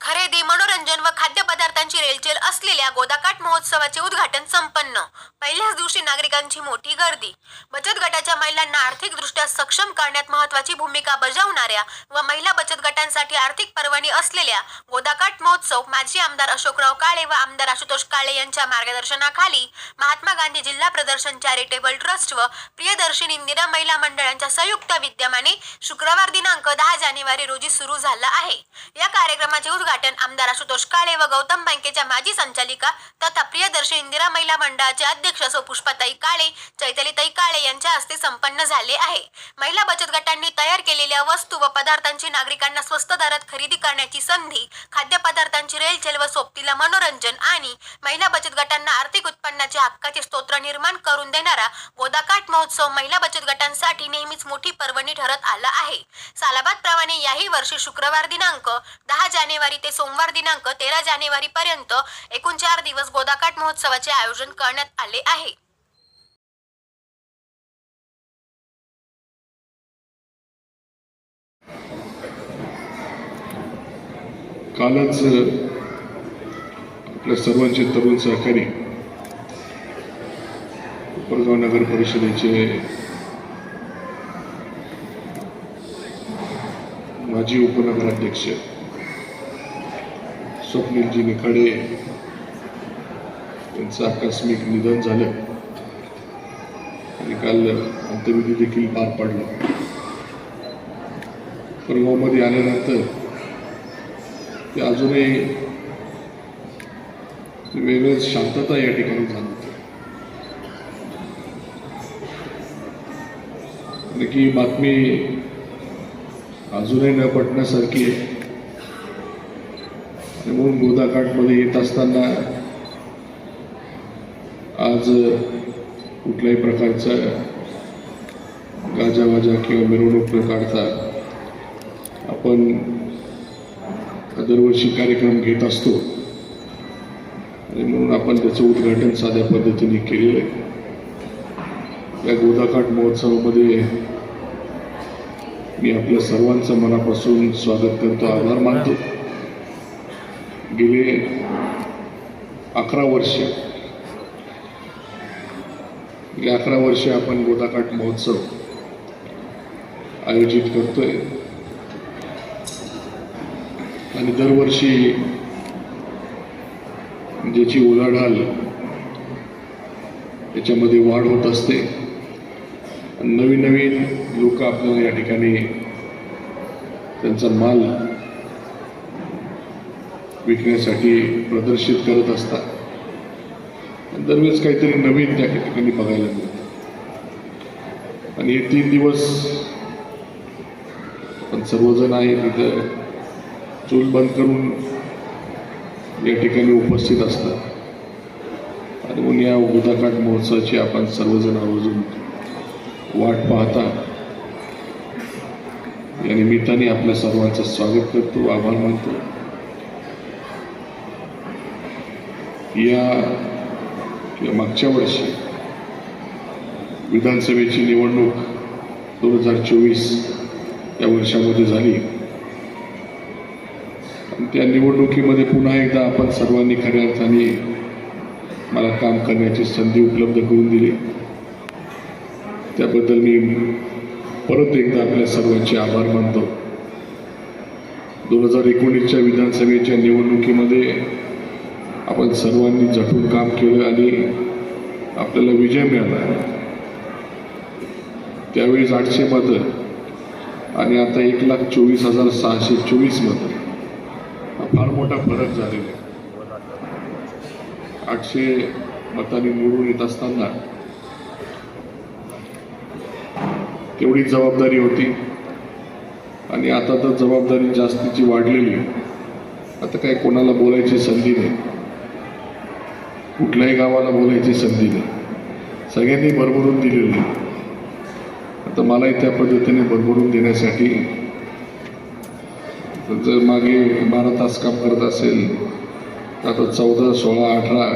खरेदी मनोरंजन व खाद्यपदार्थांची रेलचेल असलेल्या गोदाकाठ महोत्सवाचे उद्घाटन संपन्न. पहिल्याच दिवशी नागरिकांची मोठी गर्दी. बचत गटाच्या महिलांना आर्थिकदृष्ट्या सक्षम करण्यात महत्वाची भूमिका बजावणाऱ्या व महिला बचत गटांसाठी आर्थिक पर्वणी असलेल्या गोदाकाठ महोत्सव माजी आमदार अशोकराव काळे व आमदार आशुतोष काळे यांच्या मार्गदर्शनाखाली महात्मा गांधी जिल्हा प्रदर्शन चॅरिटेबल ट्रस्ट व प्रियदर्शिनी इंदिरा महिला मंडळांच्या संयुक्त विद्यमाने शुक्रवार दिनांक दहा जानेवारी रोजी सुरू झाला आहे. या कार्यक्रमाचे उद्घाटन आमदार आशुतोष काळे व गौतम बँकेच्या माजी संचालिका तथा प्रियदर्शी इंदिरा महिला मंडळाचे अध्यक्ष सौ पुष्पाताई काळे चैतलीताई काळे यांच्या हस्ते संपन्न झाले आहे. महिला बचत गटांनी तयार केलेल्या वस्तू व पदार्थांची नागरिकांना स्वस्त दरात खरेदी करण्याची संधी खाद्यपदार्थांची रेलचेल व सोबतीला मनोरंजन आणि महिला बचत गटांना आर्थिक उत्पन्नाच्या हक्काचे स्तोत्र निर्माण करून देणारा गोदाकाठ महोत्सव महिला बचत गटांसाठी नेहमीच मोठी पर्वणी ठरत आला आहे. सालाबाद प्रमाणे याही वर्षी शुक्रवार दिनांक दहा जानेवारी ते सोमवार दिनांक तेरा जानेवारी पर्यंत एकूण चार दिवस गोदाकाठ महोत्सवाचे आयोजन करण्यात आले आहे. कालच आपल्या सर्वांचे तरुण सहकारी कोपरगाव नगर परिषदेचे माजी उपनगराध्यक्ष स्वप्नीलजी निखाडे यांचं आकस्मिक निधन झालं. आणि काल अंत्यविधी देखील पार पडला. परगावमध्ये आल्यानंतर ते अजूनही वेगळंच शांतता या ठिकाणी झाली आणि की बातमी अजूनही न पटण्यासारखी आहे. म्हणून गोदाघाटमध्ये येत असताना आज कुठल्याही प्रकारचा गाजावाजा किंवा मिरवणूक न काढता आपण दरवर्षी कार्यक्रम घेत असतो. आणि म्हणून आपण त्याचं उद्घाटन साध्या पद्धतीने केलेलं आहे. या गोदाकाठ महोत्सवामध्ये मी आपल्या सर्वांचं मनापासून स्वागत करतो आभार मानतो. गेले अकरा वर्ष. गेले अकरा वर्षे आपण गोदाकाठ महोत्सव आयोजित करतोय. आणि दरवर्षी ज्याची उलाढाल याच्यामध्ये वाढ होत असते. नवीन नवीन लोक आपल्याला या ठिकाणी त्यांचा माल विकण्यासाठी प्रदर्शित करत असतात. आणि दरवेळेस काहीतरी नवीन त्या ठिकाणी बघायला मिळतं. आणि हे तीन दिवस आपण सर्वजण आहे तिथं चूल बंद करून या ठिकाणी उपस्थित असतात. आणि म्हणून या उदाकाठ महोत्सवाची आपण सर्वजण आवर्जून वाट पाहता. या निमित्ताने आपल्या सर्वांचं स्वागत करतो आभार मानतो. या किंवा मागच्या वर्षी विधानसभेची निवडणूक दोन हजार चोवीस या वर्षामध्ये झाली. त्या निवडणुकीमध्ये पुन्हा एकदा आपण सर्वांनी खऱ्या अर्थाने मला काम करण्याची संधी उपलब्ध करून दिली. त्याबद्दल मी परत एकदा आपल्या सर्वांचे आभार मानतो. दोन हजार एकोणीसच्या विधानसभेच्या निवडणुकीमध्ये आपण सर्वांनी झटून काम केलं आणि आपल्याला विजय मिळाला. त्यावेळेस आठशे मतं आणि आता एक लाख चोवीस हजार सहाशे चोवीस मतं. हा फार मोठा फरक झालेला आहे. आठशे मतांनी निवडून येत असताना तेवढी जबाबदारी होती. आणि आता तर जबाबदारी जास्तीची वाढलेली आहे. आता काय कोणाला बोलायची संधी नाही. कुठल्याही गावाला बोलायची संधी नाही. सगळ्यांनी भरभरून दिलेली आता मलाही त्या पद्धतीने भरभरून देण्यासाठी जर मागे बारा तास काम करत असेल तर आता चौदा सोळा अठरा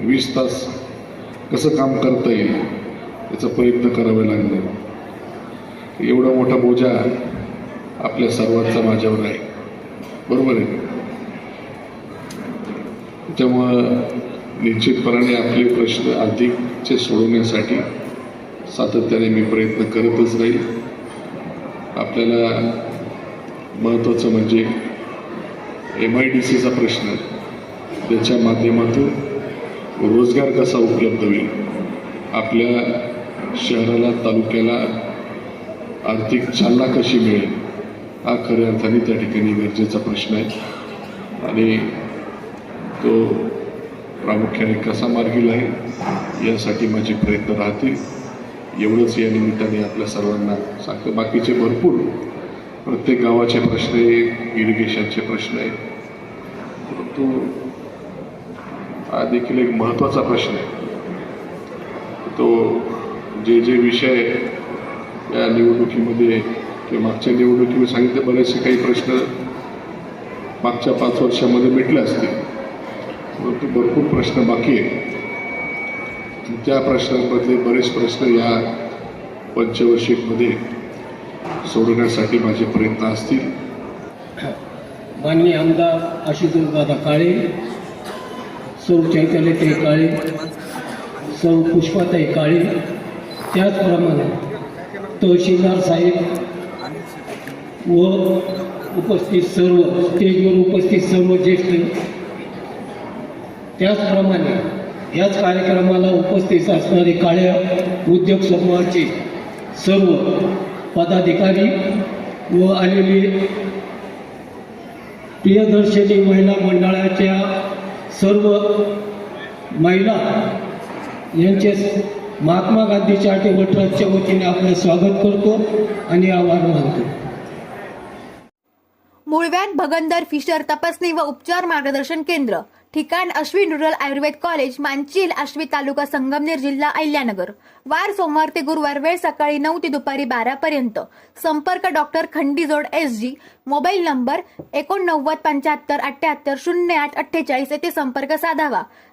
वीस तास कसं काम करता येईल याचा प्रयत्न करावे लागले एवढा मोठा बोजा आपल्या सर्वांचा माझ्यावर आहे. बरोबर आहे. त्यामुळं निश्चितपणाने आपले प्रश्न अधिकचे सोडवण्यासाठी सातत्याने मी प्रयत्न करतच राहील. आपल्याला महत्त्वाचं म्हणजे एम आय डी सीचा प्रश्न त्याच्या माध्यमातून रोजगार कसा उपलब्ध होईल? आपल्या शहराला तालुक्याला आर्थिक चालना कशी मिळेल? हा खऱ्या अर्थाने त्या ठिकाणी गरजेचा प्रश्न आहे. आणि तो प्रामुख्याने कसा मार्गी लागेल यासाठी माझे प्रयत्न राहतील एवढंच या निमित्ताने आपल्या सर्वांना सांगतो बाकीचे भरपूर प्रत्येक गावाचे प्रश्न आहे इरिगेशनचे प्रश्न आहे परंतु हा देखील एक महत्त्वाचा प्रश्न आहे. तो जे जे विषय या निवडणुकीमध्ये किंवा मागच्या निवडणुकीमध्ये सांगितले बरेचसे काही प्रश्न मागच्या पाच वर्षामध्ये मिटले असतील. परंतु भरपूर प्रश्न बाकी आहेत. त्या प्रश्नांमधले बरेच प्रश्न या पंचवर्षिकमध्ये सोडवण्यासाठी माझे प्रयत्न असतील. माननीय आमदार आशुतोष दादा काळे सौ चैतन्यताई काळे सौ पुष्पाताई काळे त्याचप्रमाणे तहसीलदार साहेब व उपस्थित सर्व स्टेजवर उपस्थित सर्व ज्येष्ठ त्याचप्रमाणे याच कार्यक्रमाला उपस्थित असणारे काळ्या उद्योग समूहाचे सर्व पदाधिकारी व आलेले प्रियदर्शनी महिला मंडळाच्या सर्व महिला यांचे महात्मा गांधी चॅरिटेबल ट्रस्टच्या वतीने आपलं स्वागत करतो आणि आभार मानतो. मुळव्यात भगंदर फिशर तपासणी व उपचार मार्गदर्शन केंद्र ठिकाण अश्विन रुरल आयुर्वेद कॉलेज मांचील आश्वी तालुका संगमनेर जिल्हा अहिल्यानगर. वार सोमवार ते गुरुवार वेळ सकाळी नऊ ते दुपारी बारा पर्यंत. संपर्क doctor Khandizod S G. Mobile number एकोणनव्वद पंच्याहत्तर अठ्ठ्याहत्तर शून्य आठ अठ्ठेचाळीस येथे संपर्क साधावा.